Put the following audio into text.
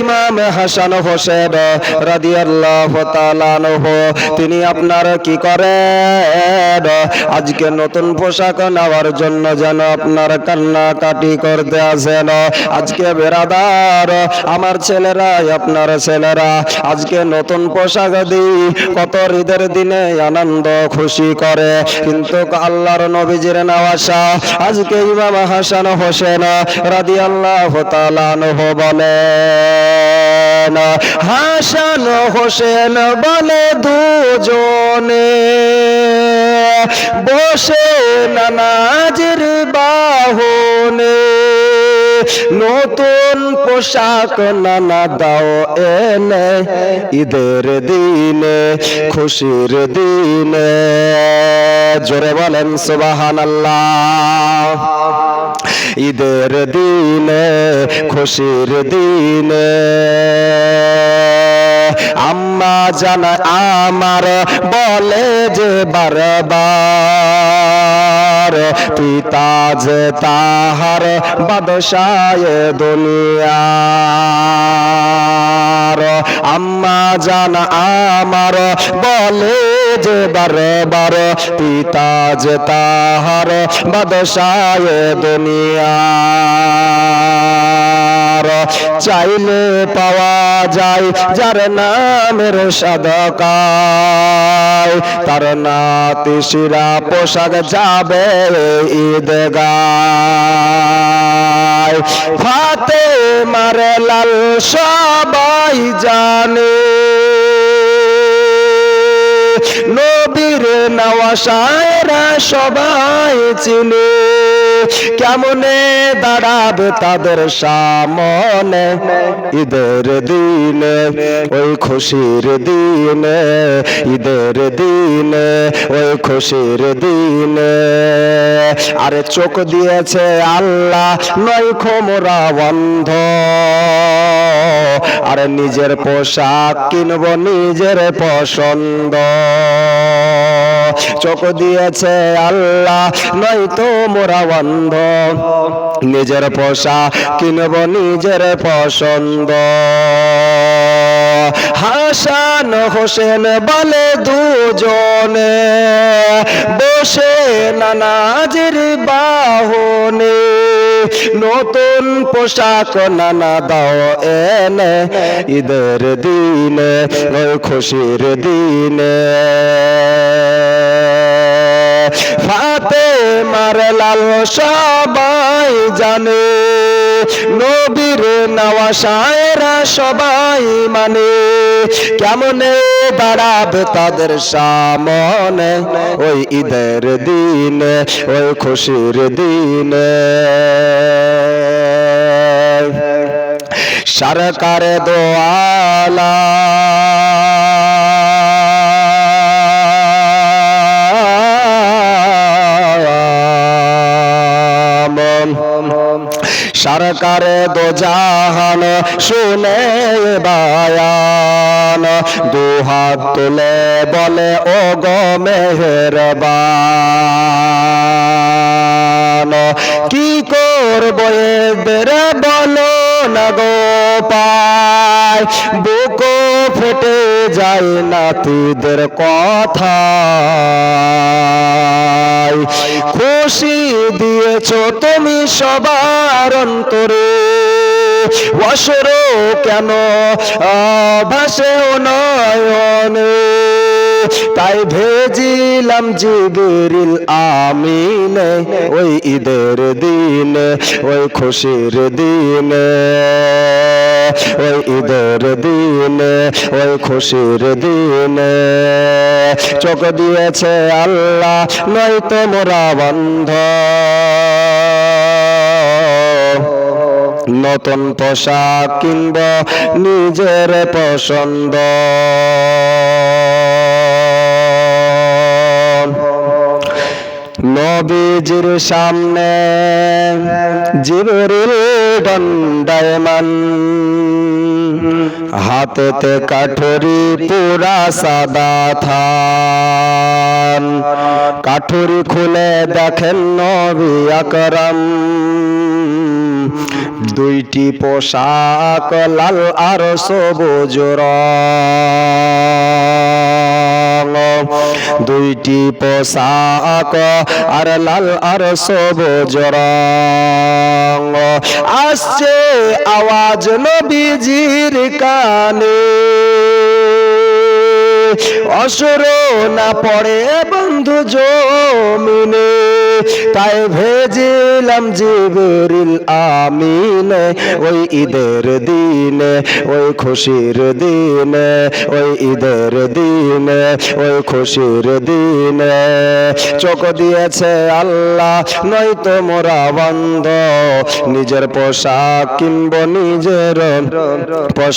ইমাম হাসান হোসেন রাদিয়াল্লাহু তাআলা আনহু, তিনি আপনার কি করেন? আজকে নতুন পোশাক নেওয়ার জন্য যেন আপনার কান্নাকাটি করতে আসেন। আজকে বেরাদার, আমার ছেলেরা, আপনার ছেলেরা, আজকে নতুন পোশাক দিই, কত ঈদের দিনে আনন্দ, খুশি করে। কিন্তু আল্লাহর নবীজির নেওয়াসা, আজকে ইমাম হাসান হোসেন রাদিয়াল্লাহু তাআলা আনহু বলেন হাসান হোসেন বলে দুজনে বসে নানাজের বাহনে। নতুন পোশাক নানা দাও এনে ঈদের দিনে, খুশির দিনে। জোরে বলেন সুবাহান ঈদের দিনে, খুশির দিনে। আম্মা জানা আমার বলে যে বারবার, পিতা যে তাহার বাদশায় দুনিয়ার। আম্মা জানা আমার বলে যে বারবার পিতা যে তাহার বাদশায় দুনিয়ার। চাইলে পাওয়া যায় যার নামের সাদকায়, তার নাতি শিরা পোশাক যাবে ঈদ গায় ফাতে মারে লাল সবাই জানে নবীর নওয়াশায়রা সবাই চিনে। কেমনে দাঁড়াবে তাদের সামনে? ঈদের দিনে, ওই খুশির দিনে, ঈদের দিনে, ওই খুশির দিনে। আরে চোখ দিয়েছে আল্লাহ, নয় খোমরা বন্ধ। আর নিজের পোশাক কিনবো নিজের পছন্দ। চোখ দিয়েছে আল্লাহ নয়তো মোরা বন্ধ নিজের পোষা কিনব নিজের পছন্দ। হাসান হোসেন বলে দুজনে, বসে নানাজের বাহনে। নতুন পোশাক নানা দাও এনে ঈদের দিনে খুশির দিনে। লাল সবাই জানে। নবীর নেওয়া সায়রা সবাই মানে। কেমনে দাঁড়াবে তাদের সামনে? ওই ঈদের দিন, ওই খুশির দিন। সরকার দোয়ালা সরকারে দো জাহান শুনে বায়ান। দুহাত তুলে বলে ও গো মেহরবান, কি করব এদের বলো না গো পায় বুকো ফেটে যায় নাতিদের কথা খুশি দিয়েছ তুমি সবার অন্তরে। অসর কেন? ভাসে নয়নে। তাই ভেজিলাম জিবিরিল আমিনে, ওই ঈদের দিনে, ওই খুশির দিনে। ওই ঈদের দিনে, ওই খুশির দিনে। চোখ দিয়েছে আল্লাহ নয় তোমরা বন্ধ। নতুন পোশাক কিনব, নিজের পছন্দ। নবীজির সামনে জিবরিল দণ্ডায়মান হাতেতে কাঠুরি পুরা সাদা থান। কাঠুরি খুলে দেখেন নবী আকরাম। দুইটি পোশাক, লাল আর সবুজ দুইটি পোশাক আর লাল আর সবুজ আসছে আওয়াজ নবীজির কানে। অসুর না পড়ে বন্ধু জমিনে। তাই ভেজিলাম জিবরিল আমিনে, ওই ঈদের দিনে, ওই খুশির দিনে, ওই ঈদের দিনে, ওই খুশির দিনে। চোখ দিয়েছে আল্লাহ, নয়তো মোরা বন্ধ, নিজের পোশাক কিনবো নিজের